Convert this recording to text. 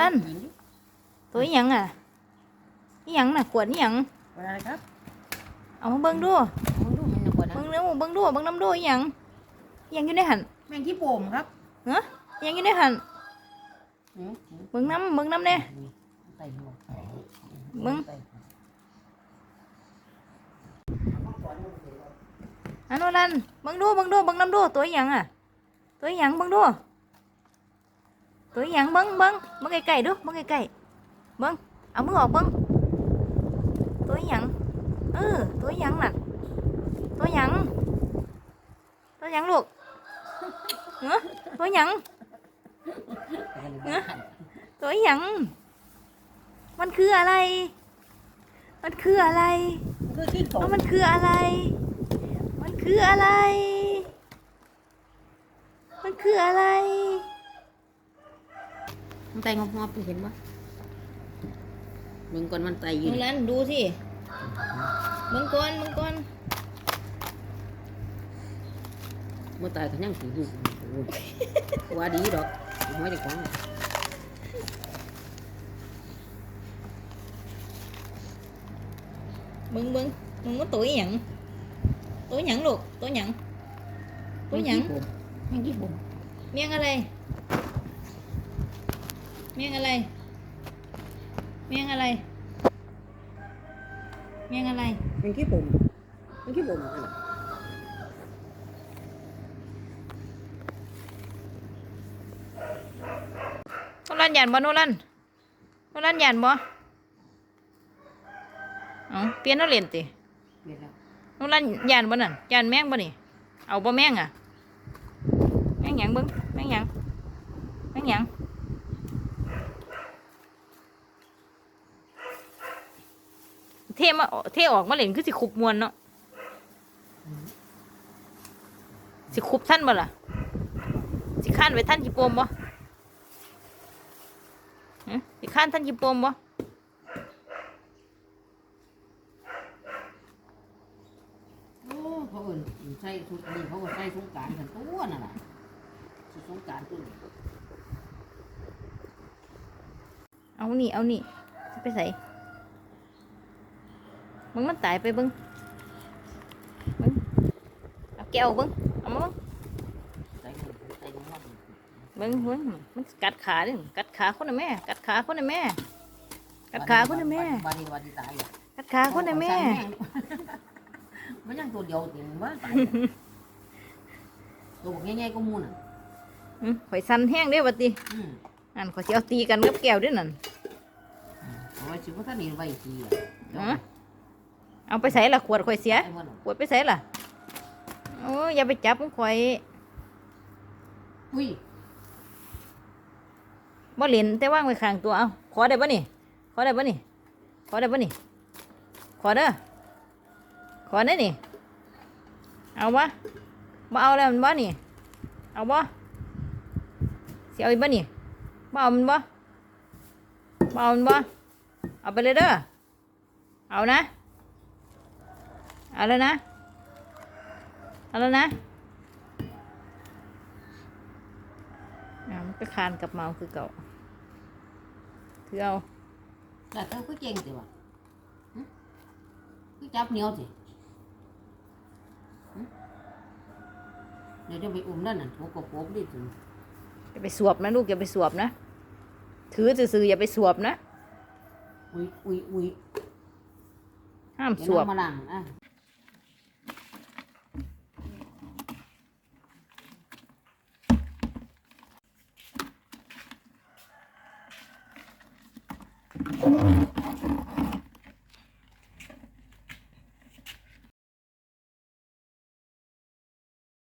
ลั่น ตัวอิหยังอะอิหยังน่ะขวดอิหยังอะไรครับ เอามาเบิ่งดูมึงดูมันหนึ่งกว่านะเบิ่งเร็วเบิ่งดูเบิ่งน้ำดูอิหยังอิหยังอยู่ในหันแมงขี้โป่งครับเนาะอิหยังอยู่ในหันอืมเบิ่งน้ำเบิ่งน้ำเนี่ยใส่หัวมึงอันโนรันเบิ่งดูเบิ่งดูเบิ่งน้ำดูตัวอิหยังอะตัวอิหยังเบิ่งดู ตัวอิหยังเบิ่งเบิ่งเบิ่งไกลๆดูเบิ่งไกลๆเบิ่งเอามือออกเบิ่งตัวอิหยังเออตัวอิ หยังน่ะตัวอิหยังตัวอิหยังลูกเออตัวอิหยังเออตัวอิหยังมันคืออะไรมันคืออะไรคือขี้โป่งแล้วมันคืออะไรมันคืออะไรมันคืออะไรมันไตงอบงอบเห็นปะมึงก่อนมันไตอยู่มึงนั้นดูสิมึงก่อนมึงก่อนมันตายกันยังสีดูว่าดีดอกหัวจะกว้างมึงมึงมึงว่า tuổi หยัง tuổi หยังลูก tuổi หยัง tuổi หยังแมงขี้โป่ง เมียงอะไร เมียงอะไร เมียงอะไรเมียงอะไรแมงขี้โป่งแมงขี้โป่งอะไรโนรันหยันบ่โนรันโนรันหยันบ่เอ้าเปลี่ยนเอาเล่นติเปลี่ยนแล้วโนรันหยันบ่นั่นหยันแมงบ่นี่ เอาบ่แมงอะแมงหยังเบิ่งแมงหยังแมงหยัง เทมาเทออกมาเล่นคือสิขุบมวนเนาะสิขุบท่านบ่ล่ะสิข้านไว้ท่านจิโปมบ่หึสิข้านท่านจิโปมบ่โอ้เขาเอิ้นใส่ชุดนี้เขาก็ใส่สงกรารกันตัวนั่นแหละชุดสงกรารตัวนี้เอานี่เอานี่สิไปใส่ มึงมันตายไปเบิ้งเบิ้งเอาแก้วเบิ้งเอามาเบิ้งใส่กันใส่กันว่าเบิ้งเบิ้งมันกัดขาเดิกัดขาคนน่ะแม่ กัดขาคนน่ะแม่ กัดขาคนน่ะแม่บาดีบาดีตายอะกัดขาคนน่ะแม่มันยังตัวเดียวจริงว่าตายตัวง่ายๆก็มูน่ะอืมข่อยสั่นแห้งเด้อบัดติอืมอันข่อยสิเอาตีกันกับแก้วเด้วยนั่นเอาไว้ชิวท่านนี่ไว้ทีอะฮะ เอาไปใส่ละขวดข่อยเสียไอ้มันขวดไปใส่ละโอ้ยอย่าไปจับของข่อยอุ้ยบ่เล่นแต่ว่างไว้ข้างตัวเอาขอได้บ่นี่ ขอได้บ่นี่ ขอได้บ่นี่ ขอเด้อ ขอได้นี่ เอาบ่บ่เอาแล้วมันบ่นี่ เอาบ่สิเอาอีกบ่นี่บ่เอามันบ่บ่เอามันบ่เอาไปเลยเด้อ เอานะ เอาแล้วนะ เอาแล้วนะเอามันก็คานกลับมาเอาคือเก่าถือเอาแต่เธอก็เจ๋งสิวะหึคือจับเหนียวสิหึเดี๋ยวจะไปอุ้มนั่นน่ะหัวกบกบดิถึงอย่าไปสวบนะลูกอย่าไปสวบนะ ถือซื่อๆอย่าไปสวบนะอุ้ยอุ้ยอุ้ยห้ามเดี๋ยวสวบน้ำม Oh.